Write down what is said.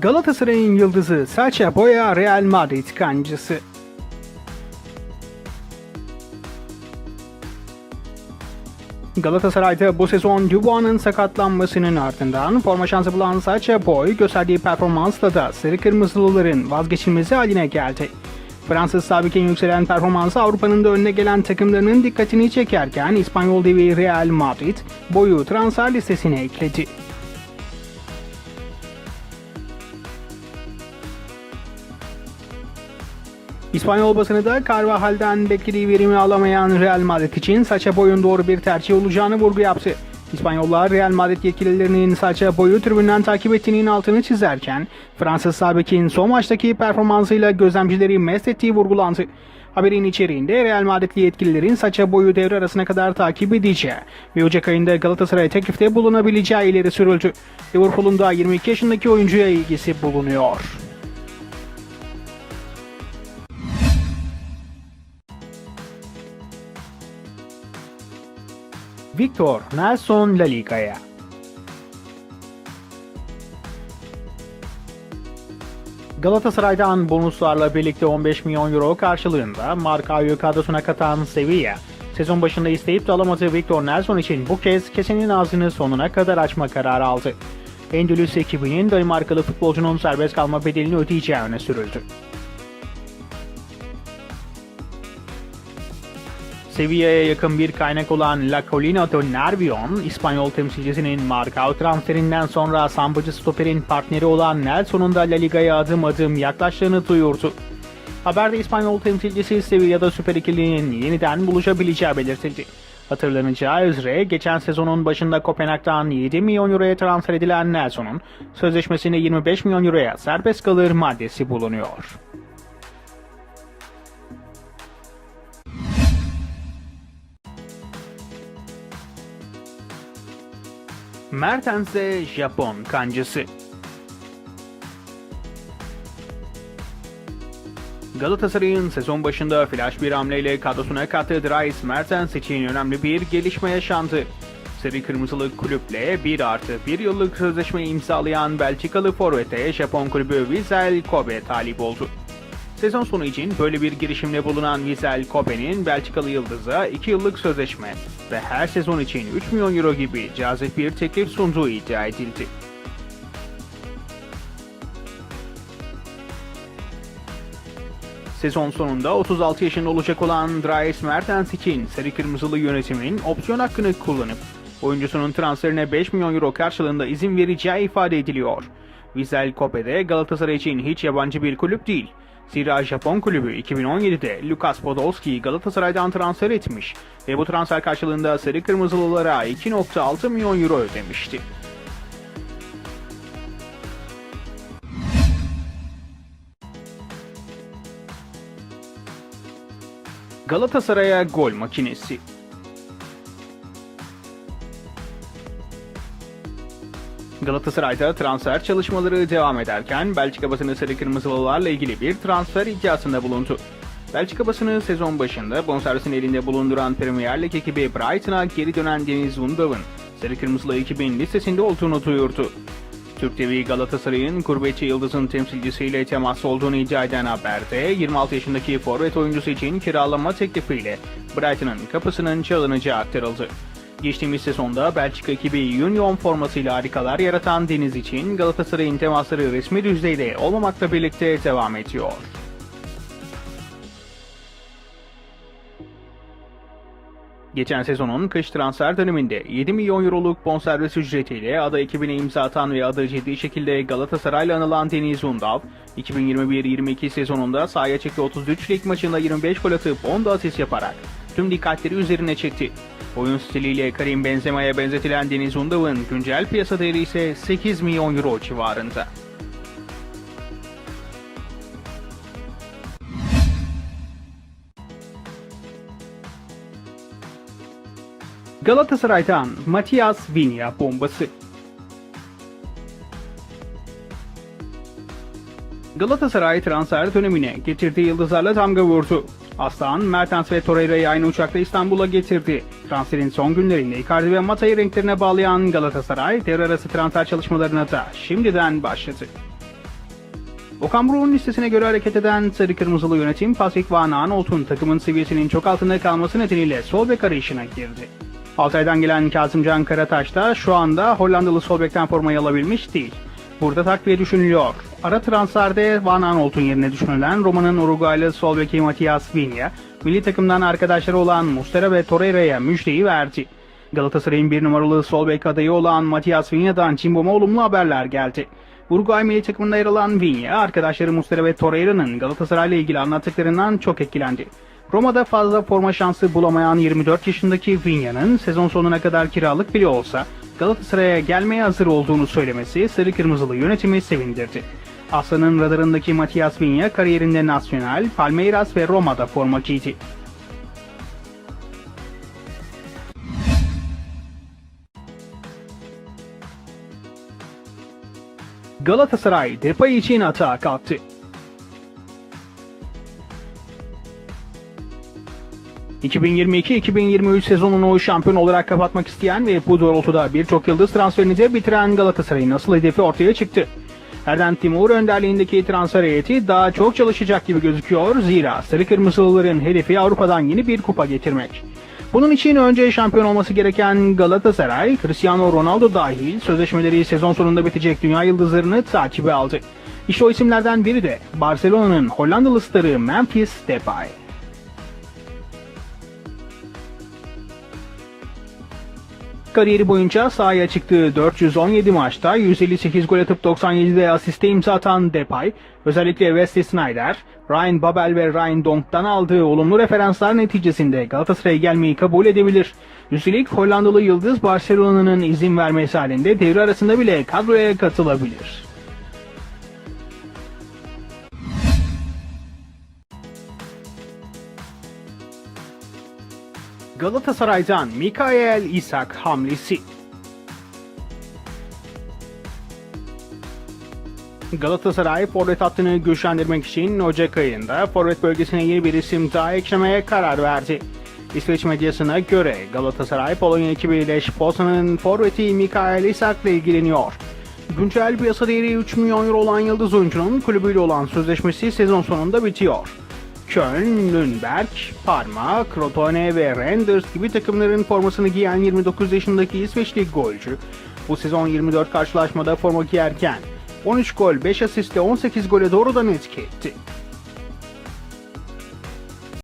Galatasaray'ın yıldızı Sacha Boya Real Madrid kancısı. Galatasaray'da bu sezon Dubois'ın sakatlanmasının ardından forma şansı bulan Sacha Boy gösterdiği performansla da Sarı Kırmızılıların vazgeçilmezi haline geldi. Fransız sabiken yükselen performansı Avrupa'nın da önüne gelen takımlarının dikkatini çekerken İspanyol devi Real Madrid Boy'u transfer listesine ekledi. İspanyol basını da Carvajal'den beklediği verimi alamayan Real Madrid için Sacha Boy'un doğru bir tercih olacağını vurgu yaptı. İspanyollar Real Madrid yetkililerinin Sacha Boy'u tribünden takip ettiğinin altını çizerken Fransız sabekin son maçtaki performansıyla gözlemcileri mest ettiği vurgulandı. Haberin içeriğinde Real Madridli yetkililerin Sacha Boy'u devre arasına kadar takip edeceği ve Ocak ayında Galatasaray'a teklifte bulunabileceği ileri sürüldü. Liverpool'un da 22 yaşındaki oyuncuya ilgisi bulunuyor. Victor Nelson La Liga'ya. Galatasaray'dan bonuslarla birlikte 15 milyon euro karşılığında Markao'yu kadrosuna katan Sevilla, sezon başında isteyip de alamadığı Victor Nelson için bu kez kesenin ağzını sonuna kadar açma kararı aldı. Endülüs ekibinin Danimarkalı futbolcunun serbest kalma bedelini ödeyeceği öne sürüldü. Sevilla'ya yakın bir kaynak olan La Colina de Nervion, İspanyol temsilcisinin Marcao transferinden sonra sambacı stoperin partneri olan Nelson'un da La Liga'ya adım adım yaklaştığını duyurdu. Haberde İspanyol temsilcisi Sevilla'da Süper İkili'nin yeniden buluşabileceği belirtildi. Hatırlanacağı üzere geçen sezonun başında Kopenhag'dan 7 milyon euroya transfer edilen Nelson'un sözleşmesinde 25 milyon euroya serbest kalır maddesi bulunuyor. Mertens'e Japon kancısı. Galatasaray'ın sezon başında flash bir hamleyle kadrosuna kattığı Dries Mertens için önemli bir gelişme yaşandı. Sarı Kırmızılı kulüple 1 artı 1 yıllık sözleşme imzalayan Belçikalı forvete Japon kulübü Vissel Kobe talip oldu. Sezon sonu için böyle bir girişimde bulunan Vissel Kobe'nin Belçikalı Yıldız'a 2 yıllık sözleşme ve her sezon için 3 milyon euro gibi cazip bir teklif sunduğu iddia edildi. Sezon sonunda 36 yaşında olacak olan Dries Mertens için Sarı Kırmızılı yönetimin opsiyon hakkını kullanıp oyuncusunun transferine 5 milyon euro karşılığında izin vereceği ifade ediliyor. Vissel Kobe de Galatasaray için hiç yabancı bir kulüp değil. Zira Japon kulübü 2017'de Lukas Podolski'yi Galatasaray'dan transfer etmiş ve bu transfer karşılığında Sarı Kırmızılılara 2.6 milyon euro ödemişti. Galatasaray'a gol makinesi. Galatasaray'da transfer çalışmaları devam ederken Belçika basını Sarı Kırmızılılarla ilgili bir transfer iddiasında bulundu. Belçika basını sezon başında bonservisin elinde bulunduran Premier Lig ekibi Brighton'a geri dönen Deniz Undav'ın Sarı Kırmızılı ekibin listesinde olduğunu duyurdu. Türk TV Galatasaray'ın gurbetçi yıldızın temsilcisiyle temas olduğunu iddia eden haberde 26 yaşındaki forvet oyuncusu için kiralama teklifiyle Brighton'ın kapısının çalınacağı aktarıldı. Geçtiğimiz sezonda Belçika ekibi Union formasıyla harikalar yaratan Deniz için Galatasaray'ın temasları resmi düzeyde olmamakla birlikte devam ediyor. Geçen sezonun kış transfer döneminde 7 milyon euroluk bonservis ücretiyle ada ekibine imza atan ve adı ciddi şekilde Galatasaray'la anılan Deniz Undav, 2021-22 sezonunda sahaya çıktı 33 lig maçında 25 gol atıp 10 da asist yaparak tüm dikkatleri üzerine çekti. Oyun stiliyle Karim Benzema'ya benzetilen Deniz Undav'ın güncel piyasa değeri ise 8 milyon euro civarında. Galatasaray'dan Matias Vinya bombası. Galatasaray transfer dönemine getirdiği yıldızlarla damga vurdu. Aslan, Mertens ve Torreira'yı aynı uçakla İstanbul'a getirdi. Transferin son günlerinde Icardi ve Mata'yı renklerine bağlayan Galatasaray devre arası transfer çalışmalarına da şimdiden başladı. Okan Buruk'un listesine göre hareket eden Sarı Kırmızılı yönetim Patrick Van Aanholt'un takımın seviyesinin çok altında kalması nedeniyle sol bek arayışına girdi. Altay'dan gelen Kazımcan Karataş da şu anda Hollandalı sol bekten formayı alabilmiş değil. Burada takviye düşünülüyor. Ara transferde Van Aanholt'un yerine düşünülen Roma'nın Uruguaylı sol beki Matias Vinya, milli takımdan arkadaşları olan Mustera ve Torreira'ya müjdeyi verdi. Galatasaray'ın bir numaralı sol bek adayı olan Matias Vinya'dan Cimbom'a olumlu haberler geldi. Uruguay milli takımında yer alan Vinya, arkadaşları Mustera ve Torreira'nın Galatasaray'la ilgili anlattıklarından çok etkilendi. Roma'da fazla forma şansı bulamayan 24 yaşındaki Vinya'nın sezon sonuna kadar kiralık bile olsa Galatasaray'a gelmeye hazır olduğunu söylemesi Sarı Kırmızılı yönetimi sevindirdi. Aslan'ın radarındaki Matias Vinya kariyerinde Nacional, Palmeiras ve Roma'da forma giydi. Galatasaray Depay için atağa kalktı. ...2022-2023 sezonunu şampiyon olarak kapatmak isteyen ve bu doğrultuda birçok yıldız transferini de bitiren Galatasaray'ın asıl hedefi ortaya çıktı. Erden Timur önderliğindeki transfer heyeti daha çok çalışacak gibi gözüküyor. Zira Sarı Kırmızılıların hedefi Avrupa'dan yeni bir kupa getirmek. Bunun için önce şampiyon olması gereken Galatasaray, Cristiano Ronaldo dahil sözleşmeleri sezon sonunda bitecek dünya yıldızlarını takibe aldı. İşte o isimlerden biri de Barcelona'nın Hollandalı starı Memphis Depay. Kariyeri boyunca sahaya çıktığı 417 maçta 158 gol atıp 97'de asiste imza atan Depay, özellikle Wesley Sneijder, Ryan Babel ve Ryan Donk'tan aldığı olumlu referanslar neticesinde Galatasaray'a gelmeyi kabul edebilir. Üstelik Hollandalı Yıldız Barcelona'nın izin vermesi halinde devre arasında bile kadroya katılabilir. Galatasaray'dan Mikael Isak hamlesi. Galatasaray forvet hattını güçlendirmek için Ocak ayında forvet bölgesine yeni bir isim daha eklemeye karar verdi. İsveç medyasına göre Galatasaray Polonya ekibiyle Pozan'ın forveti Mikael Isak'la ilgileniyor. Güncel piyasa değeri 3 milyon euro olan yıldız oyuncunun kulübüyle olan sözleşmesi sezon sonunda bitiyor. Köln, Nürnberg, Parma, Crotone ve Renders gibi takımların formasını giyen 29 yaşındaki İsveçli golcü bu sezon 24 karşılaşmada forma giyerken 13 gol, 5 asistle 18 gole doğrudan etki etti.